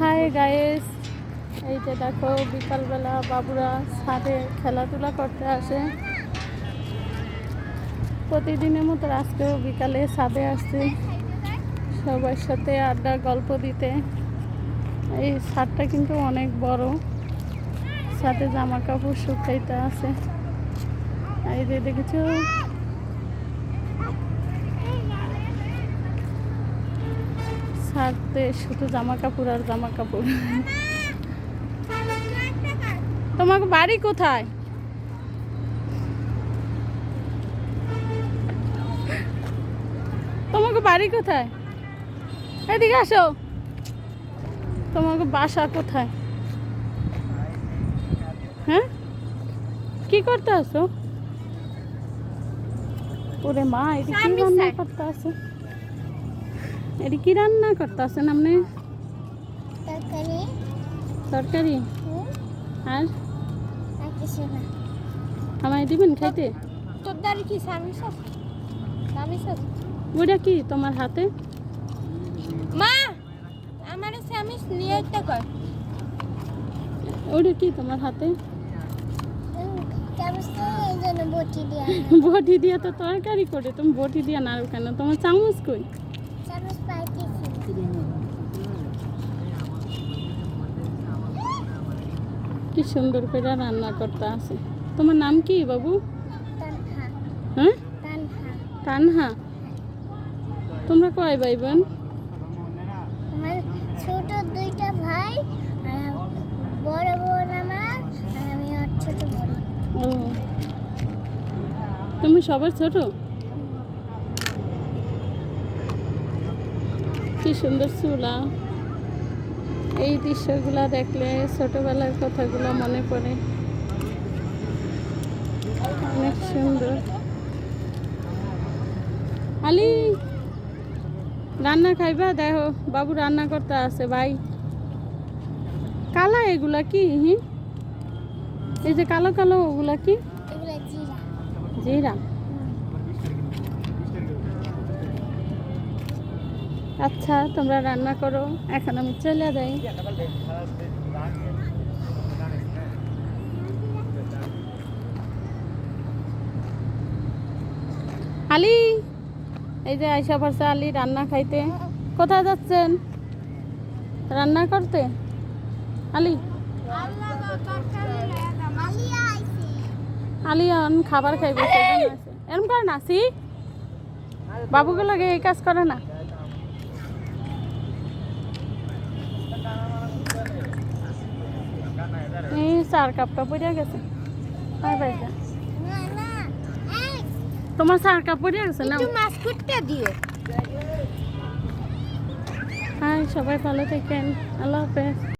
High guys এই যে দেখো, বিকালবেলা বাবুরা ছাদে খেলাধুলা করতে আসে। প্রতিদিনের মতো আজকেও বিকালে ছাদে আসছি। সবার সাথে আড্ডা গল্প দিতে। এই ছাদটা কিন্তু অনেক বড়। সাথে জামা কাপড় শুকাইতে আছে। এই যে দেখেছ? ছাদে শুধু জামা কাপড় আর জামা কাপড় তোমাকে বাড়ি কোথায়? তোমাকে বাড়ি কোথায়? এদিকে আসো। তোমাকে বাসা কোথায়? হ্যাঁ? কি করতে আসো ওরে মা এটি কি রান্না করতে আসো এটি কি রান্না করতে আসেন আপনি? তরকারি। তরকারি? আর? আমায় দিবেন খাইতে? তোর কি ওটা কি তোমার হাতে? মা আমার স্বামী নিয়ে একটা কর ওটা কি তোমার হাতে? বটি দিয়া তো তরকারি করে তুমি বটি দিয়ে নাড়ো কেন? তোমার চামচ কই? কি সুন্দর করে রান্না করতে আছে। তোমার নাম কি বাবু? হ্যাঁ? তানহা। তোমরা কয় ভাই বোন ছোট দুইটা ভাই বড় বোন আমার আমি ছোট বোন। ও। তুমি সবার ছোট? কি সুন্দর চুলা। এই দৃশ্যগুলা দেখলে ছোটবেলার কথাগুলো মনে পড়ে। অনেক সুন্দর। আলি রান্না খাইবা? দেখো বাবু রান্না করতে আছে ভাই। কালা এগুলা কি? এই যে কালো কালো ওগুলা কি? জিরা। আচ্ছা তোমরা রান্না করো। এখন আমি চলে যাই। আলি, এই যে আয়সা ভরসা আলি রান্না খাইতে। কোথায় যাচ্ছেন? রান্না করতে? আলি? আলি অন খাবার খাইবে এরম করে না, সি? বাবুকে লাগে এই কাজ করে না এই চার কাপটা পড়িয়া গেছে। তোমার চার কাপ পড়িয়া গেছে না? মাছ কুটতে দিও। হ্যাঁ সবাই ভালো থাকেন। আল্লাহ হাফেজ।